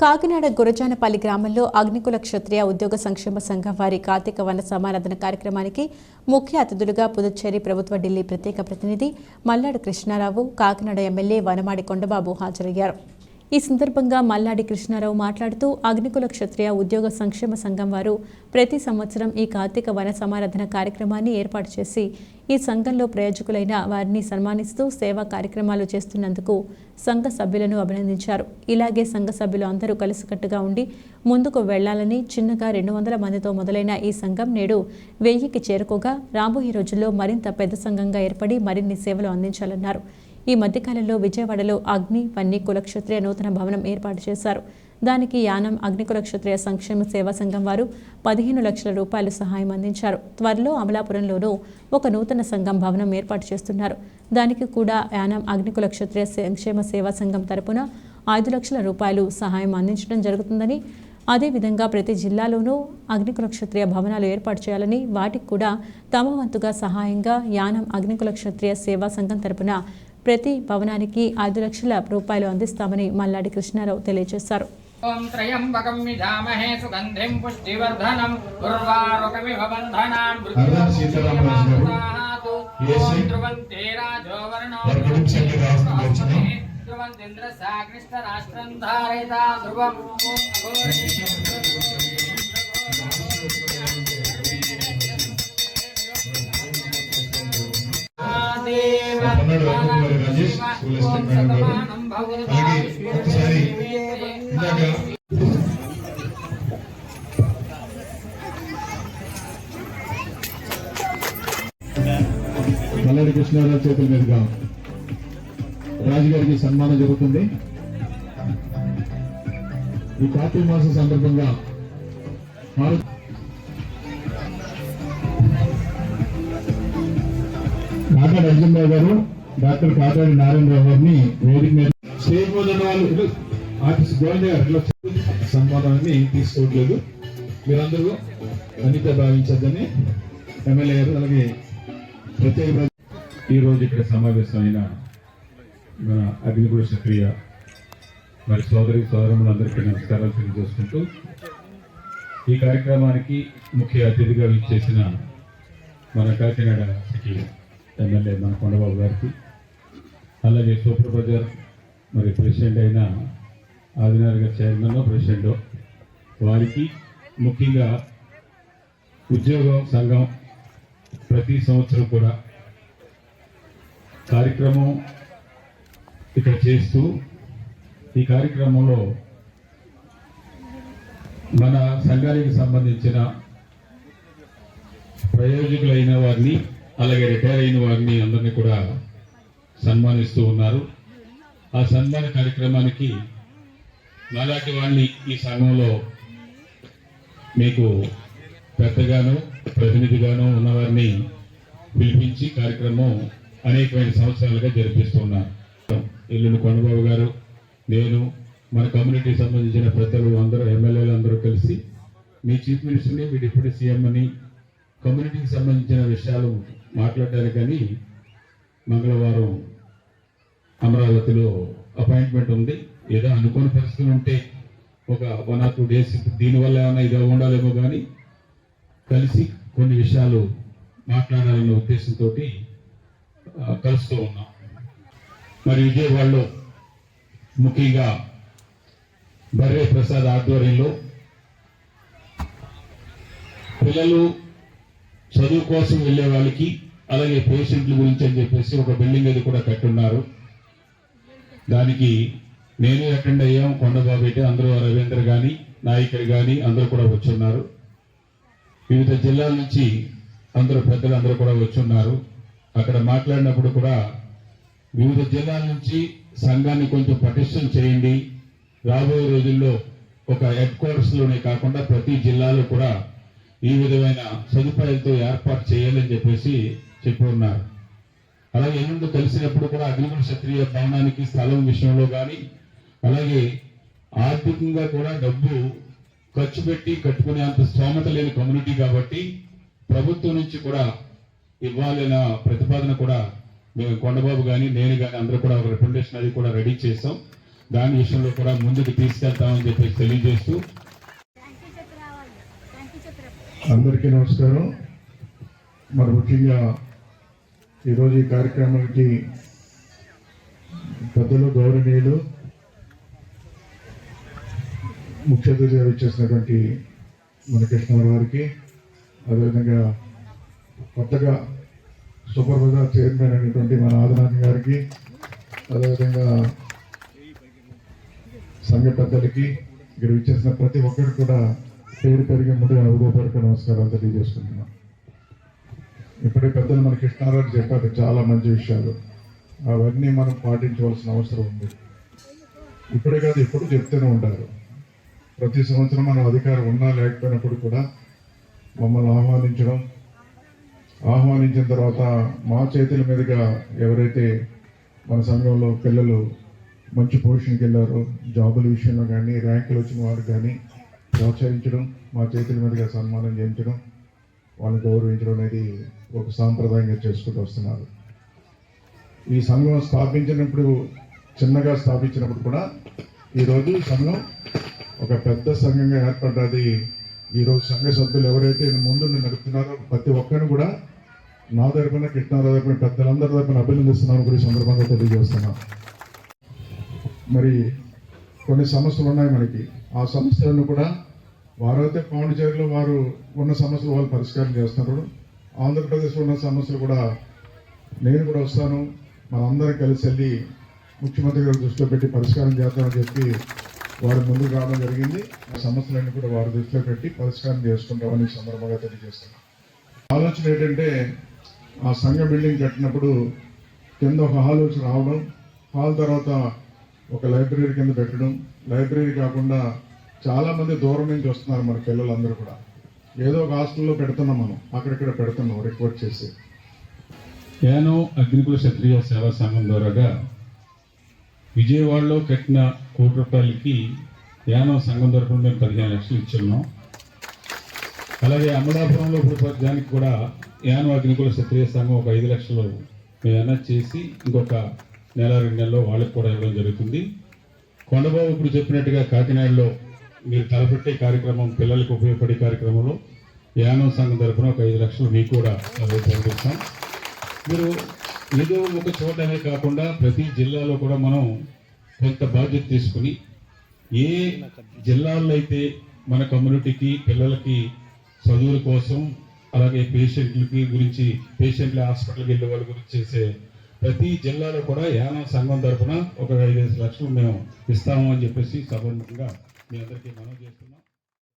కాకినాడ గురజానపల్లి గ్రామంలో అగ్నికుల క్షత్రియ ఉద్యోగ సంక్షేమ సంఘం వారి కార్తీక వన సమారాధన కార్యక్రమానికి ముఖ్య అతిథులుగా పుదుచ్చేరి ప్రభుత్వ ఢిల్లీ ప్రత్యేక ప్రతినిధి మల్లాడు కృష్ణారావు కాకినాడ ఎమ్మెల్యే వనమాడి కొండబాబు హాజరయ్యారు. ఈ సందర్భంగా మల్లాడి కృష్ణారావు మాట్లాడుతూ అగ్నికుల క్షత్రియ ఉద్యోగ సంక్షేమ సంఘం వారు ప్రతి సంవత్సరం ఈ కార్తీక వన సమారాధన కార్యక్రమాన్ని ఏర్పాటు చేసి ఈ సంఘంలో ప్రయోజకులైన వారిని సన్మానిస్తూ సేవా కార్యక్రమాలు చేస్తున్నందుకు సంఘ సభ్యులను అభినందించారు. ఇలాగే సంఘ సభ్యులు అందరూ కలిసికట్టుగా ఉండి ముందుకు వెళ్ళాలని చిన్నగా రెండు వందల మందితో మొదలైన ఈ సంఘం నేడు వెయ్యికి చేరుకోగా రాబోయే రోజుల్లో మరింత పెద్ద సంఘంగా ఏర్పడి మరిన్ని సేవలు అందించాలన్నారు. ఈ మధ్యకాలంలో విజయవాడలో అగ్ని వన్ని కులక్షత్రియ నూతన భవనం ఏర్పాటు చేశారు. దానికి యానం అగ్ని కులక్షత్రియ సంక్షేమ సేవా సంఘం వారు పదిహేను లక్షల రూపాయలు సహాయం అందించారు. త్వరలో అమలాపురంలోనూ ఒక నూతన సంఘం భవనం ఏర్పాటు చేస్తున్నారు. దానికి కూడా యానం అగ్ని కులక్షత్రియ సంక్షేమ సేవా సంఘం తరపున ఐదు లక్షల రూపాయలు సహాయం అందించడం జరుగుతుందని అదేవిధంగా ప్రతి జిల్లాలోనూ అగ్నికులక్షత్రియ భవనాలు ఏర్పాటు చేయాలని వాటికి కూడా తమ వంతుగా సహాయంగా యానం అగ్నికులక్షత్రియ సేవా సంఘం తరపున ప్రతి భవనానికి ఐదు లక్షల రూపాయలు అందిస్తామని మల్లాడి కృష్ణారావు తెలియజేశారు ఓం త్రయంబకం విధామహే సుగంధిం పుష్టివర్ధనం ఉర్వారుకమివ. ధ్రువంతే. ధ్రువంతింద్ర సాగ్నిష్ట రాష్ట్రం ధారయత ధ్రువం Palnadu వెంకటగారి Rajesh school assistant madam garu అలాగే ఒకసారి ఇందాక కృష్ణారావు చేతుల మీదుగా రాజుగారికి సన్మానం జరుగుతుంది. ఈ కార్తీక మాసం సందర్భంగా ఆరు- కాకాడి అర్జునరావు గారు డాక్టర్ కాకాడి నారాయణరావు గారిని వేదిక మీద స్టేజ్ మీద ఉన్న వాళ్ళు ఆర్టిస్ట్ గోవింద గారు తీసుకోవట్లేదు. మీరందరూ అనిత భావించద్దని ఎమ్మెల్యే గారు అలాగే ప్రత్యేక ఈరోజు ఈ రోజు ఇక్కడ సమావేశమైన మన అగ్నిగుణ సక్రియ మరి సోదరి సోదరులందరికీ నమస్కారాలు తెలియజేసుకుంటూ ఈ కార్యక్రమానికి ముఖ్య అతిథిగా విచ్చేసిన మన కాకినాడ సిటీ ఎమ్మెల్యే మన కొండబాబు గారికి అలాగే సూపర్ బజార్ మరి ప్రెసిడెంట్ అయిన ఆదినార్ చైర్మన్ ప్రెసిడెంట్ వారికి ముఖ్యంగా ఉద్యోగ సంఘం ప్రతి సంవత్సరం కూడా కార్యక్రమం ఇక్కడ చేస్తూ ఈ కార్యక్రమంలో మన సంఘానికి సంబంధించిన ప్రయోజకులైన వారిని అలాగే రిటైర్ అయిన వారిని అందరినీ కూడా సన్మానిస్తూ ఉన్నారు. ఆ సన్మాన కార్యక్రమానికి నాలాంటి వాళ్ళని ఈ సంఘంలో మీకు పెద్దగాను ప్రతినిధిగాను ఉన్నవారిని పిలిపించి కార్యక్రమం అనేకమైన సంవత్సరాలుగా జరిపిస్తున్నారు ఇల్లుని కొండబాబు గారు నేను మన కమ్యూనిటీ సంబంధించిన పెద్దలు అందరూ ఎమ్మెల్యేలు అందరూ కలిసి మీ చీఫ్ మినిస్టర్ని మీ డిప్యూటీ సీఎం అని కమ్యూనిటీకి సంబంధించిన విషయాలు మాట్లాడడానికని మంగళవారం అమరావతిలో అపాయింట్మెంట్ ఉంది. ఏదో అనుకోని పరిస్థితులు ఉంటే ఒక వన్ ఆర్ టూ డేస్ దీనివల్ల ఏమైనా ఇది ఉండాలేమో కానీ కలిసి కొన్ని విషయాలు మాట్లాడాలన్న ఉద్దేశంతో కలుస్తూ ఉన్నాం. మరి విజయవాడలో ముఖ్యంగా బర్రే ప్రసాద్ ఆధ్వర్యంలో పిల్లలు చదువు కోసం వెళ్ళే వాళ్ళకి అలాగే పేషెంట్ల గురించి అని చెప్పేసి ఒక బిల్డింగ్ అది కూడా కట్టున్నారు. దానికి నేను అటెండ్ అయ్యాం. కొండబాబు అయితే అందరూ రవీంద్ర కానీ నాయకుడు కానీ అందరూ కూడా వచ్చున్నారు. వివిధ జిల్లాల నుంచి అందరూ పెద్దలు అందరూ కూడా వచ్చున్నారు. అక్కడ మాట్లాడినప్పుడు కూడా వివిధ జిల్లాల నుంచి సంఘాన్ని కొంచెం పటిష్టం చేయండి. రాబోయే రోజుల్లో ఒక హెడ్ క్వార్టర్స్లోనే కాకుండా ప్రతి జిల్లాలో కూడా ఈ విధమైన సదుపాయాలతో ఏర్పాటు చేయాలని చెప్పేసి చెప్పి ఉన్నారు. అలాగే ఎన్నుండి కలిసినప్పుడు కూడా అగ్నిగుణ క్షత్రియ భవనానికి స్థలం విషయంలో కానీ అలాగే ఆర్థికంగా కూడా డబ్బు ఖర్చు పెట్టి కట్టుకునే అంత స్తోమత లేని కమ్యూనిటీ కాబట్టి ప్రభుత్వం నుంచి కూడా ఇవ్వాలన్న ప్రతిపాదన కూడా మేము కొండబాబు కానీ నేను కానీ అందరూ కూడా ఒక రిప్రజెంటేషన్ అది కూడా రెడీ చేస్తాం దాని విషయంలో కూడా ముందుకు తీసుకెళ్తామని చెప్పేసి తెలియజేస్తూ. అందరికీ నమస్కారం. మరి ముఖ్యంగా ఈరోజు ఈ కార్యక్రమానికి పెద్దలు గౌరవనీయులు ముఖ్య అతిథిగా ఇచ్చేసినటువంటి మన కృష్ణారావు గారికి అదేవిధంగా కొత్తగా సూపర్ బజార్ చైర్మన్ అయినటువంటి మన ఆదినాథ్ గారికి అదేవిధంగా సంఘ పెద్దలకి ఇక్కడ విచ్చేసిన ప్రతి ఒక్కరికి కూడా పేరు పెరిగే ముందుగా హృదయపూర్వక నమస్కారాలు తెలియజేసుకుంటున్నాను ఇప్పుడే పెద్దలు మన కృష్ణారావు చెప్పారు చాలా మంచి విషయాలు. అవన్నీ మనం పాటించవలసిన అవసరం ఉంది. ఇప్పుడే కాదు ఎప్పుడు చెప్తూనే ఉంటారు ప్రతి సంవత్సరం మనం అధికారం ఉన్నా లేకపోయినప్పుడు కూడా మమ్మల్ని ఆహ్వానించడం ఆహ్వానించిన తర్వాత మా చేతుల మీదుగా ఎవరైతే మన సంఘంలో పిల్లలు మంచి పొజిషన్కి వెళ్ళారో జాబుల విషయంలో కానీ ర్యాంకులు వచ్చిన వారు కానీ ప్రోత్సహించడం మా చేతుల మీదుగా సన్మానం చేయించడం వాళ్ళని గౌరవించడం అనేది ఒక సాంప్రదాయంగా చేసుకుంటూ వస్తున్నారు. ఈ సంఘం స్థాపించినప్పుడు చిన్నగా స్థాపించినప్పుడు కూడా ఈరోజు సంఘం ఒక పెద్ద సంఘంగా ఏర్పడ్డది. ఈరోజు సంఘ సభ్యులు ఎవరైతే ముందు నడుపుతున్నారో ప్రతి ఒక్కరిని కూడా నా తరపున కృష్ణారావు తరపున పెద్దలందరి తరపున అభినందిస్తున్నాను కూడా సందర్భంగా తెలియజేస్తున్నాను. మరి కొన్ని సమస్యలు ఉన్నాయి మనకి. ఆ సమస్యలను కూడా వారైతే పాండిచేరిలో వారు ఉన్న సమస్యలు వాళ్ళు పరిష్కారం చేస్తున్నారు. ఆంధ్రప్రదేశ్లో ఉన్న సమస్యలు కూడా నేను కూడా వస్తాను. మనందరం కలిసి వెళ్ళి ముఖ్యమంత్రి గారు దృష్టిలో పెట్టి పరిష్కారం చేద్దామని చెప్పి వారు ముందుకు రావడం జరిగింది. ఆ సమస్యలన్నీ కూడా వారి దృష్టిలో పెట్టి పరిష్కారం చేసుకుంటామని సందర్భంగా తెలియజేస్తున్నాను. ఆలోచన ఏంటంటే ఆ సంఘ బిల్డింగ్ కట్టినప్పుడు కింద ఒక హాల్ వచ్చి రావడం హాల్ తర్వాత ఒక లైబ్రరీ కింద పెట్టడం. లైబ్రరీ కాకుండా చాలా మంది దూరం నుంచి వస్తున్నారు మన పిల్లలందరూ కూడా. ఏదో ఒక హాస్టల్లో పెడుతున్నాం మనం అక్కడక్కడ పెడుతున్నాం రిక్వెస్ట్ చేసి. యానో అగ్నికుల క్షత్రియ సేవా సంఘం ద్వారాగా విజయవాడలో కట్టిన కోటి రూపాయలకి యానో సంఘం తరఫున మేము పదిహేను లక్షలు ఇచ్చున్నాం. అలాగే అమలాపురంలో ఇప్పుడు దానికి కూడా యానో అగ్నికుల క్షత్రియ సంఘం ఒక ఐదు లక్షలు మేము అనౌన్స్ చేసి ఇంకొక నెల రెండు నెలలో వాళ్ళకి కూడా ఇవ్వడం జరుగుతుంది. కొండబాబు ఇప్పుడు చెప్పినట్టుగా కాకినాడలో మీరు తలపెట్టే కార్యక్రమం పిల్లలకు ఉపయోగపడే కార్యక్రమంలో యానో సంఘం తరఫున ఒక ఐదు లక్షలు మీకు కూడా పంపిస్తాం. మీరు ఏదో ఒక చోటనే కాకుండా ప్రతి జిల్లాలో కూడా మనం కొంత బాధ్యత తీసుకుని ఏ జిల్లాల్లో అయితే మన కమ్యూనిటీకి పిల్లలకి చదువుల కోసం అలాగే పేషెంట్లకి గురించి పేషెంట్ల హాస్పిటల్కి వెళ్ళే వాళ్ళ గురించి చేసే ప్రతి జిల్లాలో కూడా యానం సంఘం తరఫున ఒక ఐదు లక్షలు మేము ఇస్తాము అని చెప్పేసి సభముఖంగా మీ అందరికీ మనం చేస్తున్నాం